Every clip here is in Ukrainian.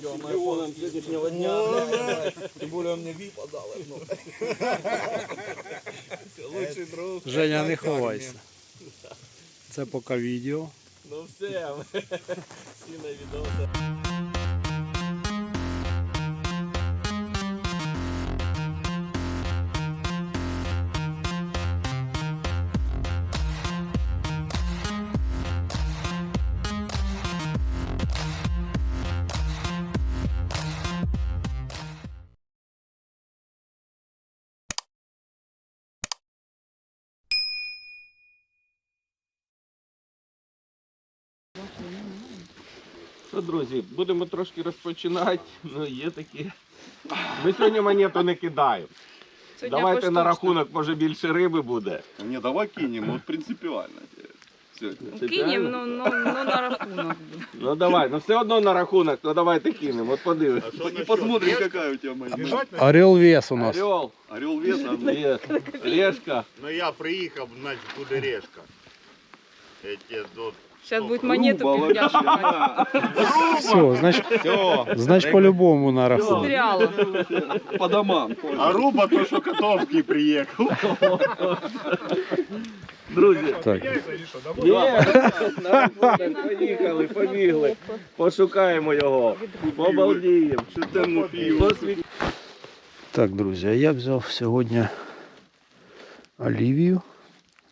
Чемпионом сьогоднішнього дня. Тим более мені вип дали. Лучший друг. Женя, не ховайся. Це поки відео. Ну все, всі на Ну, друзі, будемо трошки розпочинати. Ну, є такі. Ми сьогодні монету не кидаємо. Давайте на рахунок, може більше риби буде. Не, давай кинем, вот принципиально. Сегодня. Кинем, ну, ну, ну на рахунок. Ну давай, ну все одно на рахунок, ну давайте кинемо, от подивимось. И посмотрим, какая у тебя монета. Орел вес у нас. Орел, Орел веса. є, решка. Ну я приїхав, значить буде решка. Я тебе тут Зараз будуть монету півдня. Все, значить, Все. значить по-любому на рахунок. По домам. А Руба то, що Котовський приїхав. Друзі, Так. є, поїхали, побігли. Пошукаємо його. Побалдіємо. Що там Так, друзі, а я взяв сьогодні олівію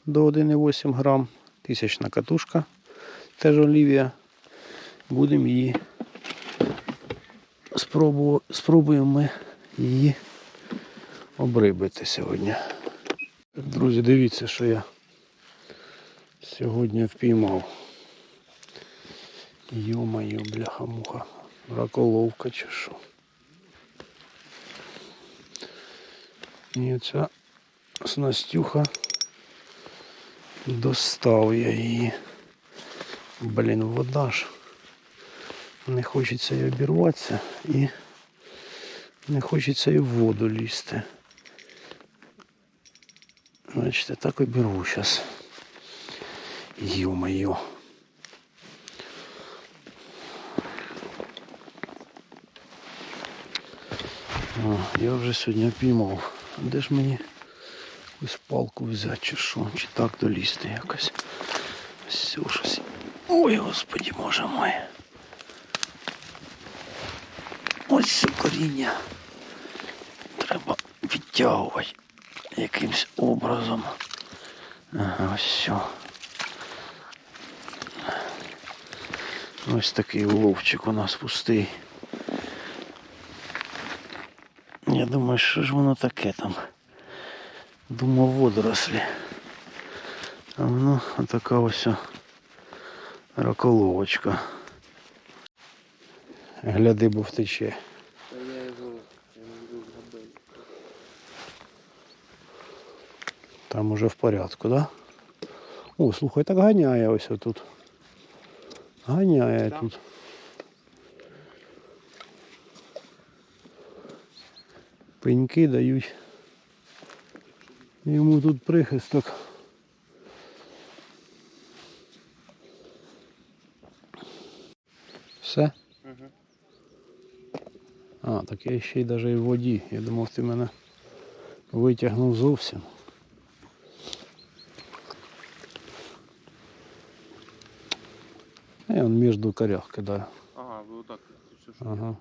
до 1,8 грам. Тисячна катушка. Теж олівія. Будемо її спробу... спробуємо ми її обрибити сьогодні. Друзі, дивіться, що я сьогодні впіймав. Йо-моє, бляха-муха. Раколовка чи що. І ця снастюха достав я її. Блін, вода ж. Не хочеться і обірватися і не хочеться і в воду лізти. Значить, я так обірву зараз. Ё-моё. О, я вже сьогодні піймав. А Де ж мені якусь палку взяти чи що? Чи так долізти якось? Все щось. Ой, господі, може моє. Ось це коріння. Треба відтягувати якимсь образом. Ага, ось все. Ось такий уловчик у нас пустий. Я думаю, що ж воно таке там. Думав водорослі. А воно така ось о раколовочка. Гляди, бо втече. Там уже в порядку, да? О, слухай, так ганяє ось тут. Ганяє тут. Пеньки дають. Йому тут прихисток. Все? А, так я ще й навіть і в воді. Я думав, ти мене витягнув зовсім. Я он між корях кидаю. Ага, ви отак. Все, що Ага.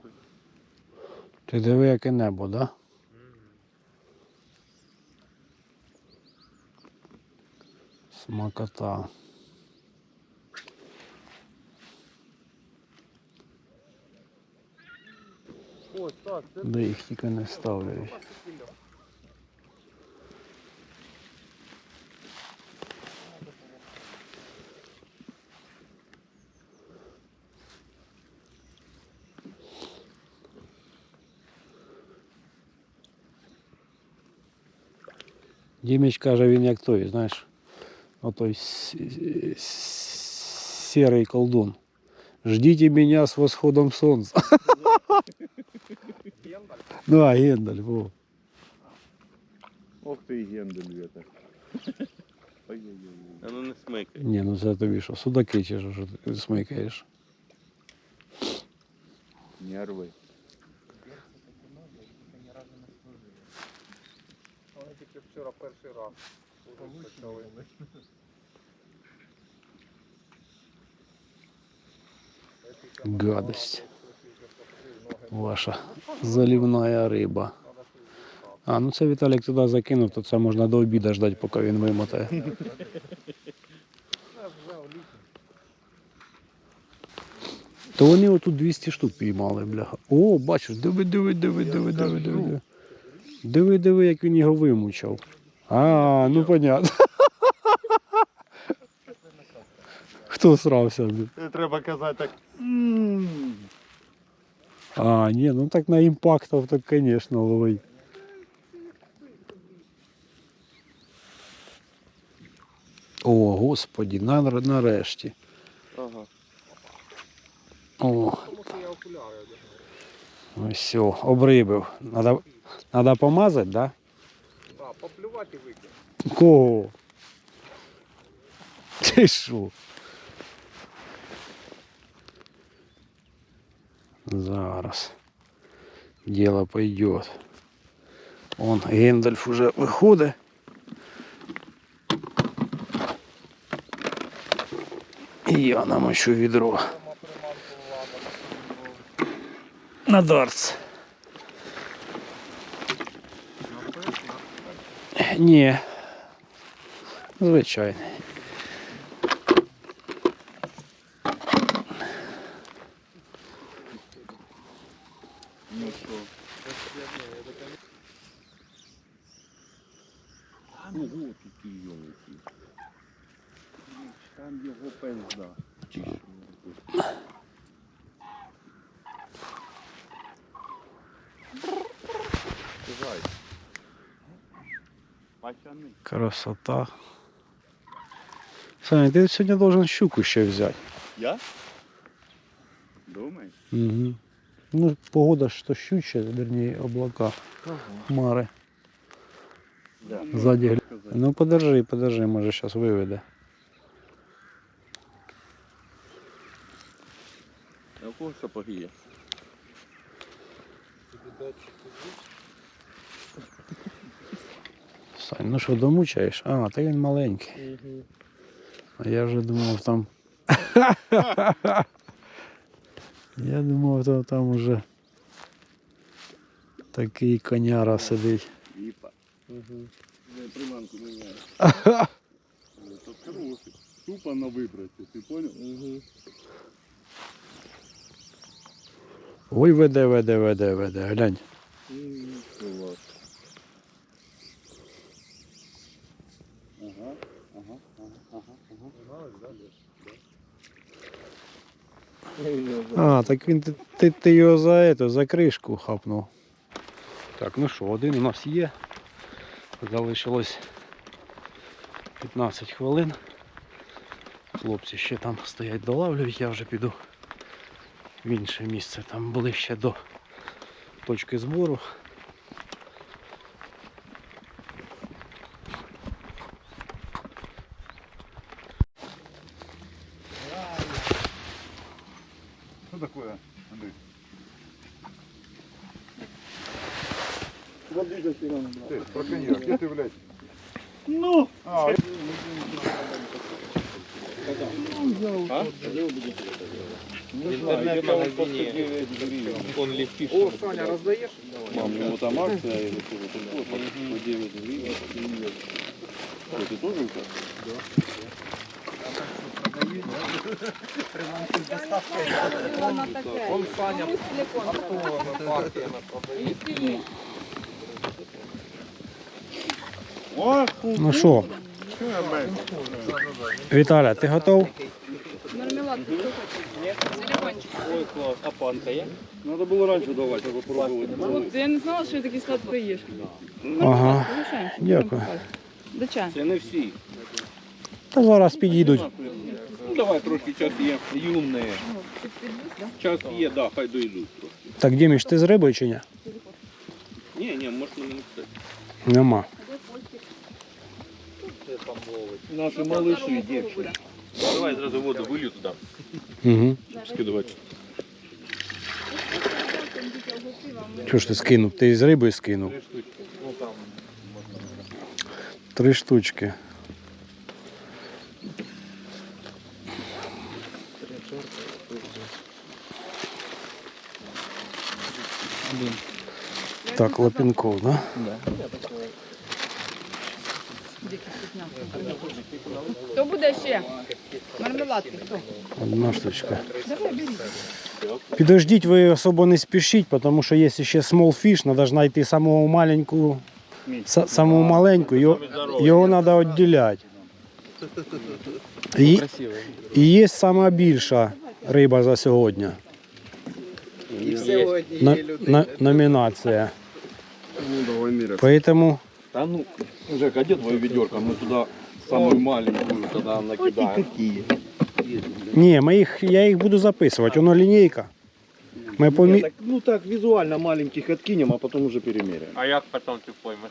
Ти диви, яке небо, да? Смакота. Де їх тільки не ставляють. Діміч каже, він як той, знаєш, отой с- с- сірий колдун. Ждите меня с восходом солнца. Да, Гендаль, во. Ох ти гендель вітер. Ой-ой-ой. А ну не смикай. Ні, ну це тобі що, судаки чи що, що ти смикаєш. Нерви. Вони тільки вчора перший раз почали. Гадость. Ваша заливная риба. А, ну це Віталік туди закинув, то це можна до обіду ждати, поки він вимотає. То вони отут 200 штук піймали, бляха. О, бачиш, диви, диви, диви, диви, диви, диви. Диви, диви, диви, як він його вимучав. А, ну понятно. Хто срався? блін? Треба казати так. А, ні, ну так на імпактов, так, звісно, ловить. О, господі, на, нарешті. Ага. О. Ну все, обрибив. Надо, надо помазати, да? Так, поплювати і викинути. Кого? Ти що? Зараз. Дело пойдет. Он Гендальф уже виходить. І я намочу відро. На дартс. Ні. Звичайний. Ну що? Ну вот які йолки. Там його пизда. Чи що? Зай. Пацани. Красота. Саня, ти сьогодні должен щуку ще взяти. Я? Думаєш? Угу. Ну, погода ж то щуча, верні облака. Хмари. Да. Гля- Ну подержи, подержи, може зараз виведе. А у кого сапоги є? Сань, ну що, домучаєш? А, та він маленький. А я вже думав там. я думав, там, там уже такий коняра сидить. Віпа. Не, приманку міняю. Тут хороший. Тупо на вибраті, ти понял? Угу. Ой, веде, веде, веде, веде, глянь. Ага, ага, ага, ага. А, так він ти, ти, його за это, за кришку хапнув. Так, ну що, один у нас є. Залишилось 15 хвилин. Хлопці ще там стоять долавлюють, я вже піду в інше місце, там ближче до точки збору. Что такое, Андрей? Ти, про коньяк, де ти, блядь? Ну! А, О, Саня, роздаєш? Мам, ну там акция или что-то такое, по по 9 гривен. Что, ты тоже? Вона таке. Он Саня Телефон. автовими партіями продає. Ну що? Віталя, ти готов? Мармелад, хочеш? Телефончик. Ой, класс. А панка є? Надо было раньше давать, а попробовать. От я не знала, що я такий склад приїш. Ага. Дякую. До чаю. Це не всі. Та зараз підійдуть. Ну давай трошки час є. Юмне. Час є, да, хай дойдуть трохи. Так, Діміч, ти з рибою чи ні? Ні, ні, можна не це. Нема. Наші малыші, дівчини. Давай зразу воду вилью туди. Угу. Скидувати. Чого ж ти скинув? Ти з риби скинув? Три штучки. Так, Лапінков, да? Хто буде ще? Мармеладки, хто? Одна штучка. Давай, беріть. Підождіть, ви особо не спішіть, тому що є ще small fish, треба знайти самого маленьку, са- саму маленьку, його, його треба відділяти. І, і є сама більша риба за сьогодні. На, на, номінація. Ну, давай міряти. Поэтому Та ну, Жека, а де твоя ведерко? Мы туда самую маленькую тогда накидаем. ні, ми їх, я їх буду записувати, воно лінійка. Ми помі... Так, ну так, визуально маленьких откинем, а потом уже перемеряем. А як потім ти поймеш?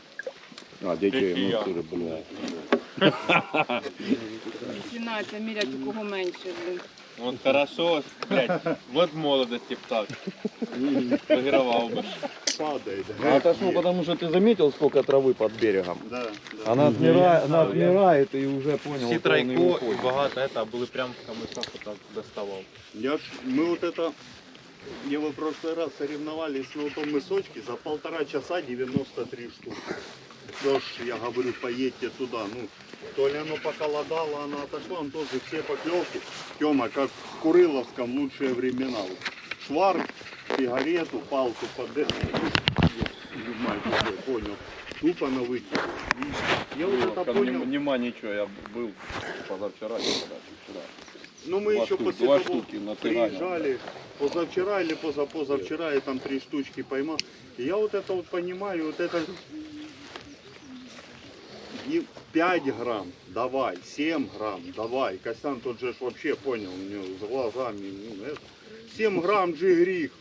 А, дядя, Які я? ну ты, блядь. Починається міряти, у кого менше. блин. От хорошо, блядь, от молодості б так. Вигравав би. Падает. А это ж, ну, потому что ты заметил, сколько травы под берегом? Да, да. Она отмирает, она отмирает и уже понял, Всі что он не тройко і уходит. багато это були прям в камишах отак доставав. Я ж, мы вот это, где вы в прошлый раз соревновались на том мысочке, за полтора часа 93 штуки. Что ж, я говорю, поедьте туда. Ну, то ли оно похолодало, она отошла, он тоже все поклевки. Тема, как в Куриловском лучшие времена. Вот Шварк, сигарету, палку под. Понял. Тупо на выкид. Я вот это понял. Нема ничего, я был позавчера, вчера. Ну мы Два еще штуки, после два того штуки приезжали, позавчера или позапозавчера я там три штучки поймал. И я вот это вот понимаю, вот это и 5 грамм, давай, 7 грамм, давай. Костян тот же вообще понял, мне с глазами, ну, это, 7 грамм же грех.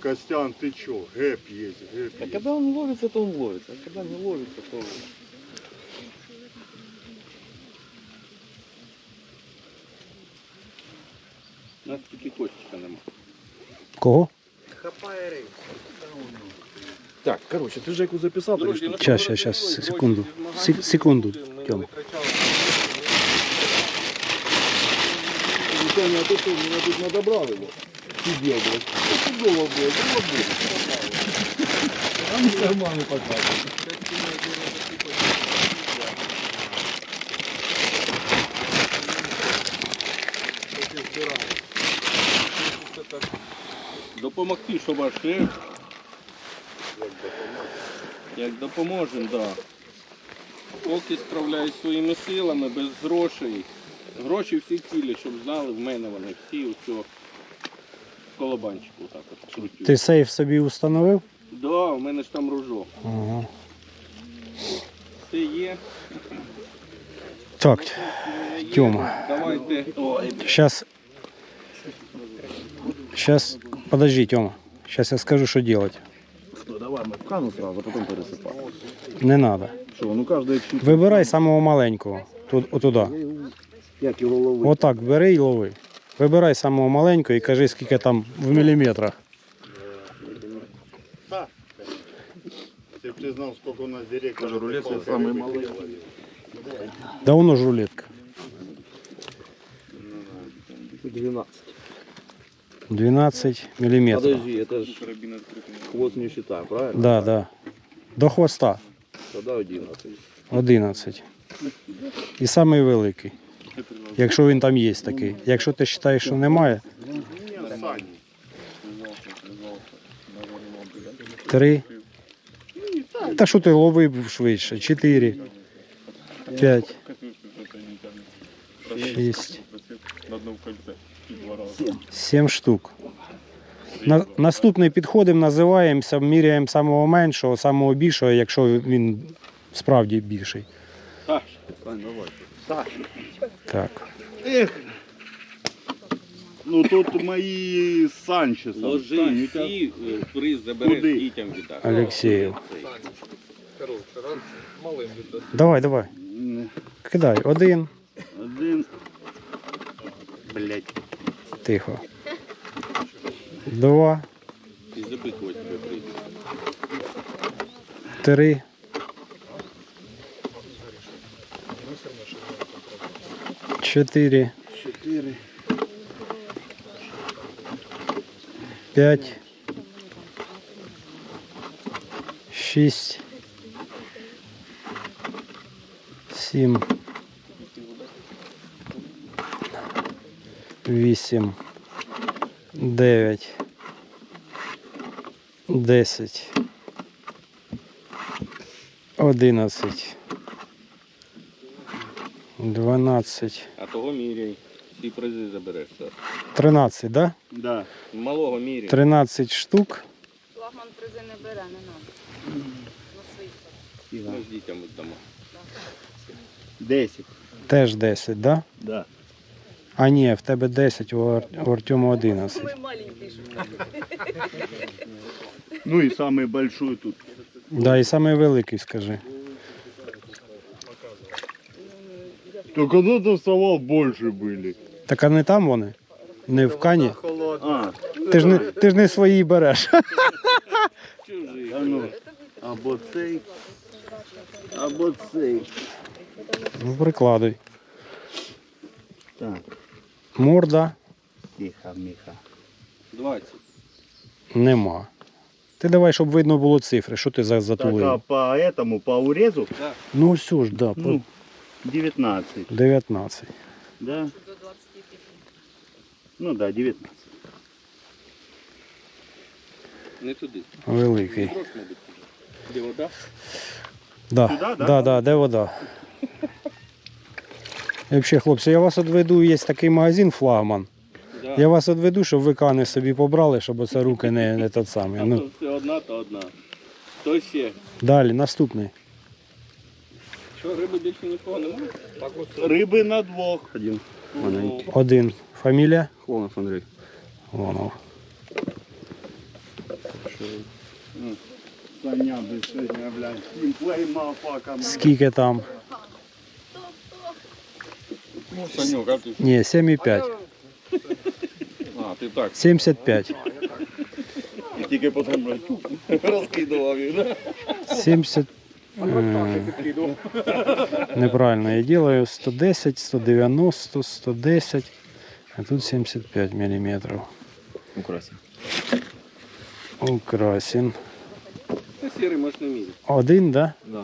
Костян, ты чё, гэп есть, гэп А есть. когда он ловится, то он ловится. А когда не ловится, то... У нас тільки костика нема. Кого? Так, короче, ти Жеку записав, три штуки? Щас, щас, щас, секунду. Сек- секунду, Тьом. Саня, а ты что, меня тут надобрал его? Сидел, блядь. Ну, Чудово, блядь, было бы. А мне карманы показывают. Допомогти, що ваш шеф. як допоможемо, так. Да. Поки справляюсь своїми силами, без грошей. Гроші всі цілі, щоб знали, в мене вони всі у цього колобанчику так от крутю. Ти сейф собі установив? Да, у мене ж там ружок. Ага. Все є. Так. Тьома. Давайте. Сейчас... Сейчас, подожди, Тёма. Сейчас я скажу, что делать. кану сразу, а потім пересипаємо. Не надо. Що, ну кожен чуть. Вибирай самого маленького. Тут, отуда. Як його ловити? Отак, бери і лови. Вибирай самого маленького і кажи, скільки там в міліметрах. Если бы ты знал, сколько у нас директор. Тоже рулет я самый малый. Да воно ж рулетка. 12. 12 міліметрів. Подожди, это ж хвост не считаю, правильно? Да, да. До хвоста Тогда 11. 11. І самий великий. Якщо він там є такий. Якщо ти вважаєш, що немає. 3. Та що ти ловив швидше? 4. 5. 6. На одном кольце. Два раза. 7 штук. На, наступний підходимо, називаємося, міряємо самого меншого, самого більшого, якщо він справді більший. Так. Ну тут мои с Санчесом. Ложи Сань, у тебя- всі, е, приз забереш Куди? дітям віддаш. Алексеєв. Давай, давай. Кидай. Один. Один. Блять. Тихо. Два. Три. Чотири. Четыре. П'ять. Шість. Сім. Вісім. Дев'ять. Десять. Одинадцять. Дванадцять. А того міряй. Всі призи забереш. Саш. Тринадцять, да? Да. Малого міряй. 13 штук. Флагман призи не бере, не надо. На своїх. Ми з дітям віддамо. Десять. Теж 10, да? Да. А ні, в тебе 10, у, Ар- у Артема 11. Ми маленький шукаємо. Ну и самый большой тут. Да, і самий великий, скажи. Только надо совал больше были. Так а не там вони? Не в кані? А, Ти ж не, ти ж не свої береш. Чужий. а ну. Або цей. Або цей. Ну, прикладуй. Так, Морда тихо, Миха. 20. нема. Ти давай, щоб видно було цифри, що ти за Так, а по этому, по урезу, Да. Ну все ж, да, по ну, 19. 19. Да? До 25. Ну да, 19. Не туди. Великий. Трошки, мабуть. Де вода? Да, Сюди, да? да, да, де вода? І взагалі, хлопці, я вас відведу, є такий магазин флагман. Да. Я вас відведу, щоб ви кани собі побрали, щоб оце руки не, не тот самий. А Ну, то все одна, то одна. То ще. далі, наступний. Що, риби більше нікого немає? Рыбы на двух. Один. Один. Фамілія? Хлонов Андрій. Лонов. Саня бы сегодня, блядь, геймплей мафака. Скільки там? Санюк, а ти? Ні, 7,5. А, ти так. 75. Тільки потім блядь, розкидував їх, да? 70. е, Неправильно я делаю. 110, 190, 110. А тут 75 миллиметров. Украсив. Украсин. Це сірий можеш не міряти. Один, да? Да.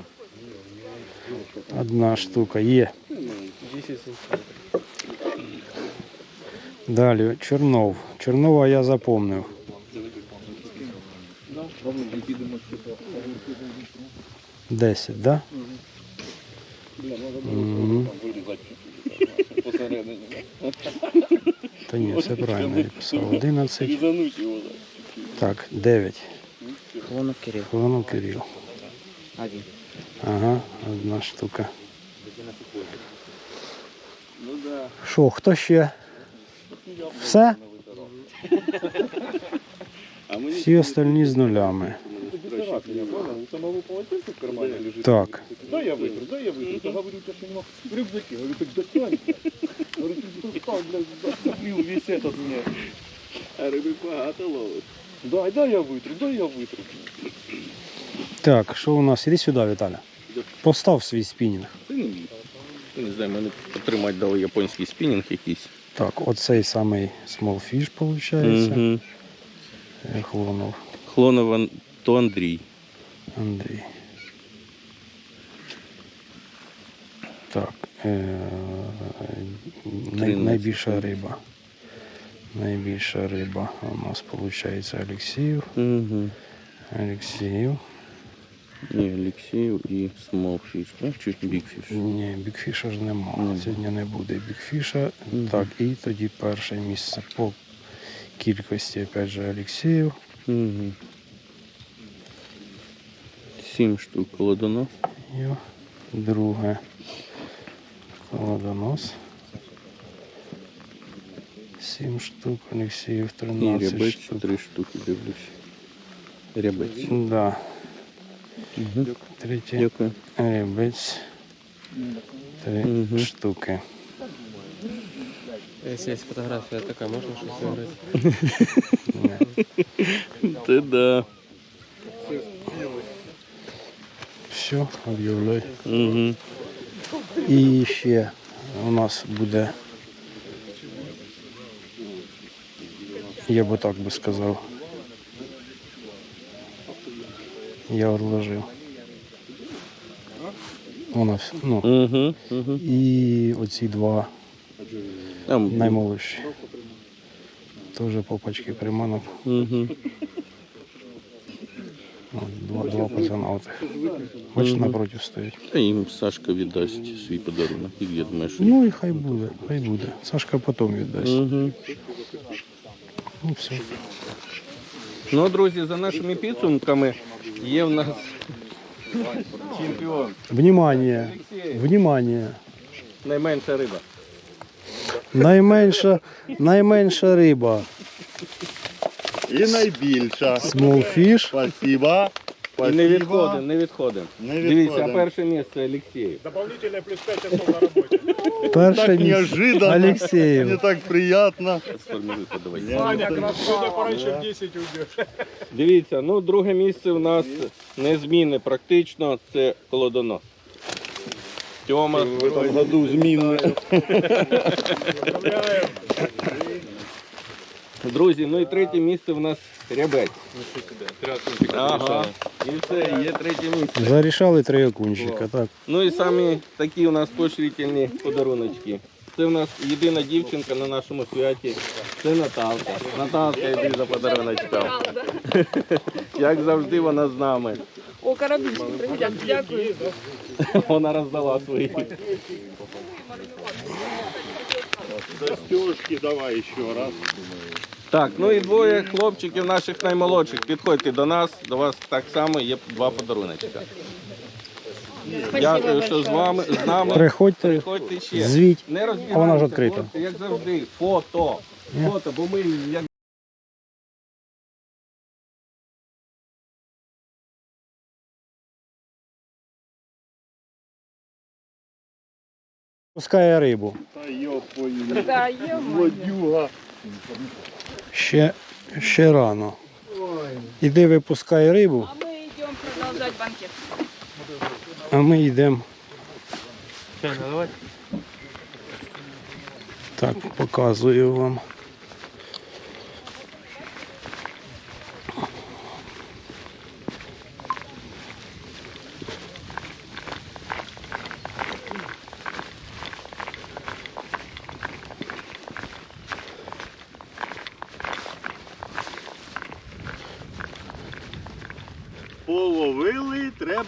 Одна штука є. Далі Чорнов. Чорнова я запомнив. Десять, да? Мгм. Та ні, все правильно я писав. 11. Різануть його. Так, 9. Клонов Кирилл. Клонов Кирил. Один. Ага, одна штука. Ну да. Що, хто ще? Все? А мені Всі остальні з нулями. самого полотенца в кармане лежит. Так. Да, я вытру, да, я вытру. Я говорю, что у него в рюкзаке. Говорю, так достань. Говорю, ты достал, блядь, отцеплил весь этот мне. А рыбы багато ловить. Да, да, я вытру, да, я вытру. Так, що у нас? Іди сюди, Віталя. Постав свій спінінг. Це не знаю, мене потримати дали японський спінінг якийсь. Так, оцей самий small fish, виходить. Хлонов Хлонов то Андрій. Андрій. Так. Е- най- найбільша риба. Найбільша риба у нас виходить Олексіїв. Угу. Олексіїв. Ні, Олексіїв і Смолфіш. А, чуть бікфіш. Ні, бікфіша ж нема. Ні. Сьогодні не буде бікфіша. Мгм. Так, і тоді перше місце по кількості, опять же, Олексіїв. Сім штук колодонос. І друге колодонос. Сім штук, Олексіїв І 13 рябець, штук. три штуки дивлюсь. Рябець. Да. Угу. Третє Дякую. рибець. Три Мгм. штуки. Если есть фотография такая, можно что-то сыграть? Ти да. Все, об'являй. Угу. І ще у нас буде. Я би так би сказав. Я відложив. Вона вс- ну, Угу. Угу. і оці два наймолодші. Теж по пачки приманок. Угу. Два, два пацана отих. Бачиш, напроти стоять. Та їм Сашка віддасть свій подарунок. І я думаю, що... Ну і хай буде, хай буде. Сашка потім віддасть. Угу. Ну все. Ну, друзі, за нашими підсумками є в нас чемпіон. Внимание, внимание. Найменша риба. Найменша, найменша риба. І найбільша. Small fish. Спасибо. І не відходимо, не відходимо. Не Дивіться, відходимо. перше місце Олексій. Перше Так місце. неожиданно. Мне Алексеєв. так приятно. Сформулюйте, давайте. Я- Дивіться, ну друге місце в нас незмінне практично, це колодонос. Тьома в цьому году змінне. Друзі, ну і третє місце в нас рябець. Ага. І все, є третє місце. Зарішали три окунчика, так. Ну і самі такі у нас поощрительні подаруночки. Це в нас єдина дівчинка на нашому святі. Це Наталка. Наталка, йди за подаруночком. Як завжди, вона з нами. О, карабінчик, привіт, дякую. Вона роздала свої. Застежки давай еще раз. Так, ну і двоє хлопчиків наших наймолодших. Підходьте до нас, до вас так само є два подаруночка. Дякую, що з вами з нами. Приходьте, Приходьте ще. звіть. Не А вона ж відкрита. хлопці, як завжди. Фото. Фото, бо ми як Пускає рибу. Та йопою. Мене. Водюга. Ще, ще рано. Іди випускай рибу, А ми йдемо продовжувати банкет. а ми йдемо. Так, показую вам.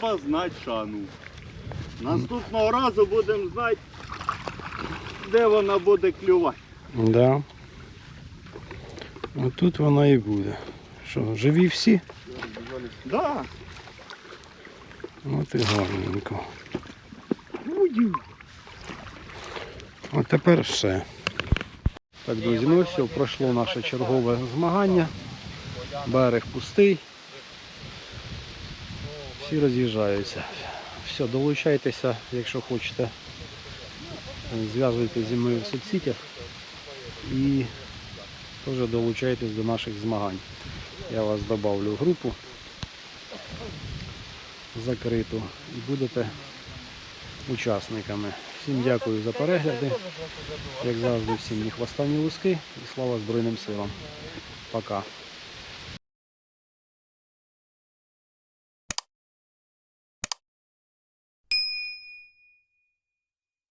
Треба знати шану. Наступного разу будемо знати, де вона буде клювати. Да. Отут вона і буде. Що, живі всі? Да. От і гарненько. От тепер все. Так, друзі, ну все, пройшло наше чергове змагання. Берег пустий. Всі роз'їжджаються. Все, долучайтеся, якщо хочете. Зв'язуйтесь зі мною в соцсетях і теж долучайтесь до наших змагань. Я вас добавлю в групу закриту і будете учасниками. Всім дякую за перегляди. Як завжди, всім ні хвоста, ні і слава Збройним силам. Пока.